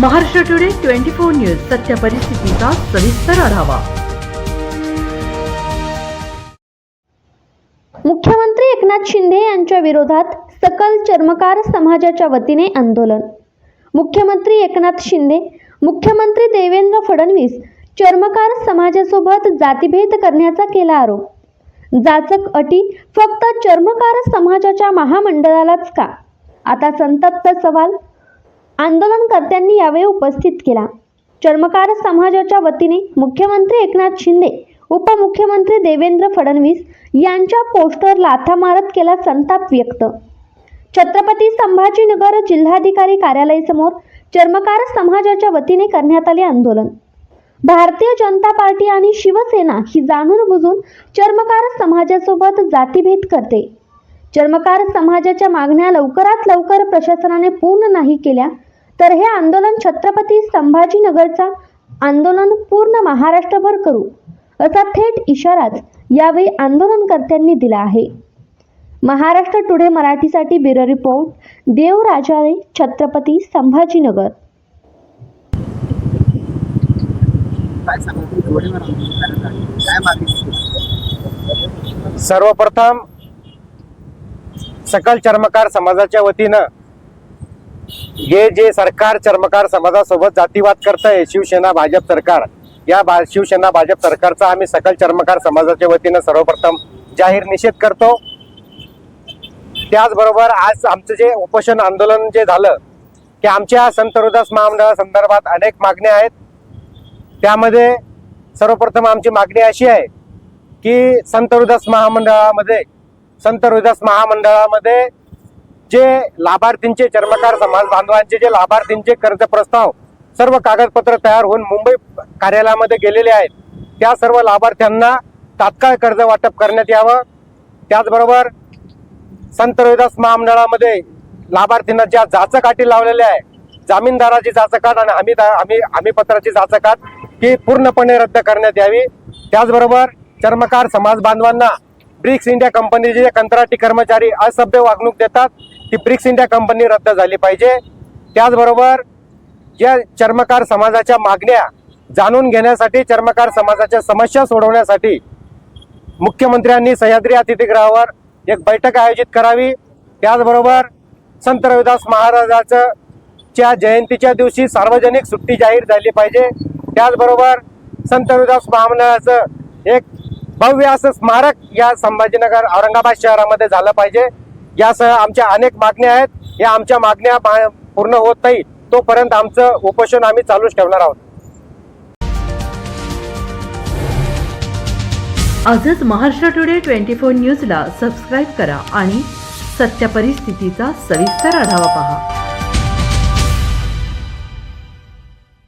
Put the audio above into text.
Maharashtra today twenty four news सत्य परिस्थितीचा सविस्तर आढावा. मुख्यमंत्री एकनाथ शिंदे यांच्या विरोधात सकल चर्मकार समाजाच्या वतीने आंदोलन. मुख्यमंत्री एकनाथ शिंदे मुख्यमंत्री देवेंद्र फडणवीस चर्मकार समाजासोबत जातीभेद करण्याचा केला आरोप. जाचक अटी फक्त चर्मकार समाजाच्या महामंडळालाच का? आता संतप्त सवाल आंदोलनकर्त्यांनी यावेळी उपस्थित केला. चर्मकार समाजाच्या वतीने मुख्यमंत्री एकनाथ शिंदे उपमुख्यमंत्री देवेंद्र फडणवीस यांच्या पोस्टर लाथा मारत केला संताप व्यक्त. छत्रपती संभाजीनगर जिल्हाधिकारी कार्यालयासमोर चर्मकार समाजाच्या वतीने करण्यात आले आंदोलन. भारतीय जनता पार्टी आणि शिवसेना ही जाणून बुजून चर्मकार समाजासोबत जातीभेद करते. चर्मकार समाजाच्या मागण्या लवकरात लवकर प्रशासनाने पूर्ण नाही केल्या तर हे आंदोलन छत्रपती संभाजीनगरचा आंदोलन पूर्ण महाराष्ट्रभर करू असा थेट इशाराच यावेळी आंदोलनकर्त्यांनी दिला आहे. महाराष्ट्र टुडे मराठीसाठी ब्युरो रिपोर्ट देव राजाळे छत्रपती संभाजीनगर. सर्वप्रथम सकल चर्मकार समाजाच्या वतीनं हे जे सरकार चर्मकार समाजासोबत जातीवाद करत आहे शिवसेना भाजप सरकार या भा शिवसेना भाजप सरकारचा आम्ही सकल चर्मकार समाजाच्या वतीनं सर्वप्रथम जाहीर निषेध करतो. त्याचबरोबर आज आमचं जे उपोषण आंदोलन जे झालं की आमच्या संत रोदास महामंडळासंदर्भात अनेक मागण्या आहेत. त्यामध्ये सर्वप्रथम आमची मागणी अशी आहे की संत रोदास महामंडळामध्ये संत रोदास महामंडळामध्ये जे लाभार्थींचे चर्मकार समाज बांधवांचे जे लाभार्थींचे कर्ज प्रस्ताव सर्व कागदपत्र तयार होऊन मुंबई कार्यालयामध्ये गेलेले आहेत त्या सर्व लाभार्थ्यांना तात्काळ कर्ज वाटप करण्यात यावं. त्याचबरोबर संत रोहिदास महामंडळामध्ये लाभार्थींना ज्या जाचकाठी लावलेल्या आहे जामीनदाराची जाचकाट आणि हमी हमी हमीपत्राची जाचकाट ही पूर्णपणे रद्द करण्यात यावी. त्याचबरोबर चर्मकार समाज बांधवांना ब्रिक्स इंडिया कंपनीचे जे कंत्राटी कर्मचारी असभ्य वागणूक देतात ती ब्रिक्स इंडिया कंपनी रद्द झाली पाहिजे. त्याचबरोबर या चर्मकार समाजाच्या मागण्या जाणून घेण्यासाठी चर्मकार समाजाच्या समस्या सोडवण्यासाठी मुख्यमंत्र्यांनी सह्याद्री अतिथीगृहावर एक बैठक आयोजित करावी. त्याचबरोबर संत रविदास महाराजाचं च्या जयंतीच्या दिवशी सार्वजनिक सुट्टी जाहीर झाली पाहिजे. त्याचबरोबर संत रविदास महामंडळाचं एक भव्य असं स्मारक या संभाजीनगर औरंगाबाद शहरामध्ये झालं पाहिजे. यासह आमच्या अनेक मागण्या आहेत. या आमच्या मागण्या पूर्ण होत नाही तोपर्यंत आमचं उपोषण आम्ही चालूच ठेवणार आहोत. आजच महाराष्ट्र टुडे ट्वेंटी फोर न्यूजला सबस्क्राईब करा आणि सत्य परिस्थितीचा सविस्तर आढावा पहा.